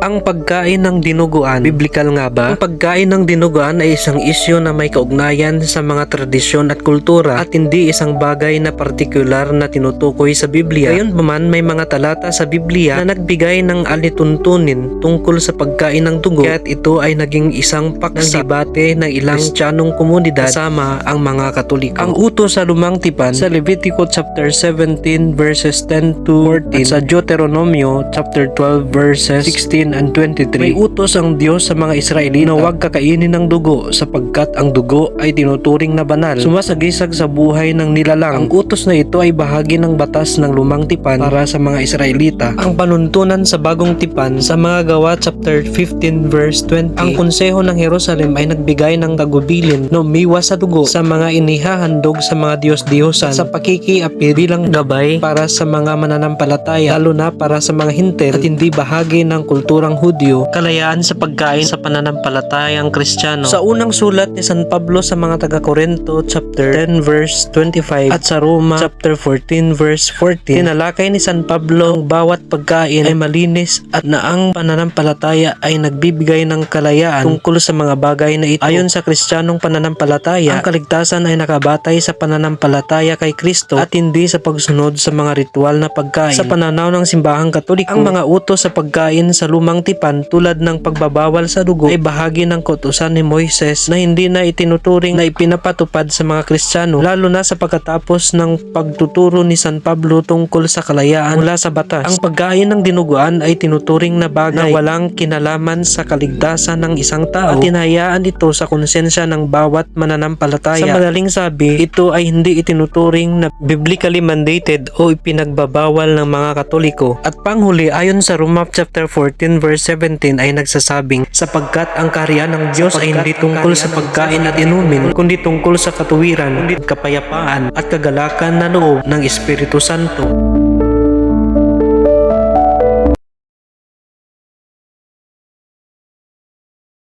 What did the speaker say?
Ang pagkain ng dinuguan, biblikal nga ba? Ang pagkain ng dinuguan ay isang isyo na may kaugnayan sa mga tradisyon at kultura at hindi isang bagay na partikular na tinutukoy sa Biblia. Gayon man may mga talata sa Biblia na nagbigay ng alituntunin tungkol sa pagkain ng dugo kaya't ito ay naging isang paksa ng debate ng ilang Kristiyanong komunidad kasama ang mga Katoliko. Ang utos sa lumang tipan sa Levitico chapter 17 verses 10 to 14 at sa Deuteronomio chapter 12 verses 16 and 23 may utos ang Diyos sa mga Israelita. Na huwag kakainin ng dugo sapagkat ang dugo ay tinuturing na banal. Sumasagisag sa buhay ng nilalang. Ang utos na ito ay bahagi ng batas ng lumang tipan para sa mga Israelita. Ang panuntunan sa bagong tipan sa mga gawa chapter 15 verse 20 ang konseho ng Jerusalem ay nagbigay ng tagubilin na umiwas sa dugo sa mga inihahandog sa mga Diyos-Diyosan sa pakikiapi bilang gabay para sa mga mananampalataya lalo na para sa mga hinter at hindi bahagi ng kulturang Hudyo kalayaan sa pagkain sa pananampalatayang Kristiyano. Sa unang sulat ni San Pablo sa mga taga-Korinto chapter 10 verse 25 at sa Roma chapter 14 verse 14 tinalakay ni San Pablo ang bawat pagkain ay malinis at na ang pananampalataya ay nagbibigay ng kalayaan tungkol sa mga bagay na ito. Ayon sa Kristiyanong pananampalataya ang kaligtasan ay nakabatay sa pananampalataya kay Kristo at hindi sa pagsunod sa mga ritual na pagkain. Sa pananaw ng simbahang katoliko ang mga utos sa pagkain sa lumang tipan tulad ng pagbabawal sa dugo ay bahagi ng kautusan ni Moises na hindi na itinuturing na ipinapatupad sa mga Kristiyano lalo na sa pagkatapos ng pagtuturo ni San Pablo tungkol sa kalayaan mula sa batas. Ang pagkain ng dinuguan ay tinuturing na bagay na walang kinalaman sa kaligtasan ng isang tao at tinahayaan ito sa konsensya ng bawat mananampalataya. Sa madaling sabi, ito ay hindi itinuturing na biblically mandated o ipinagbabawal ng mga Katoliko. At panghuli, ayon sa Roma chapter 14 verse 17 ay nagsasabing sapagkat ang kaharian ng Diyos ay hindi tungkol sa pagkain at inumin kundi tungkol sa katuwiran, kapayapaan at kagalakan na loob ng Espiritu Santo.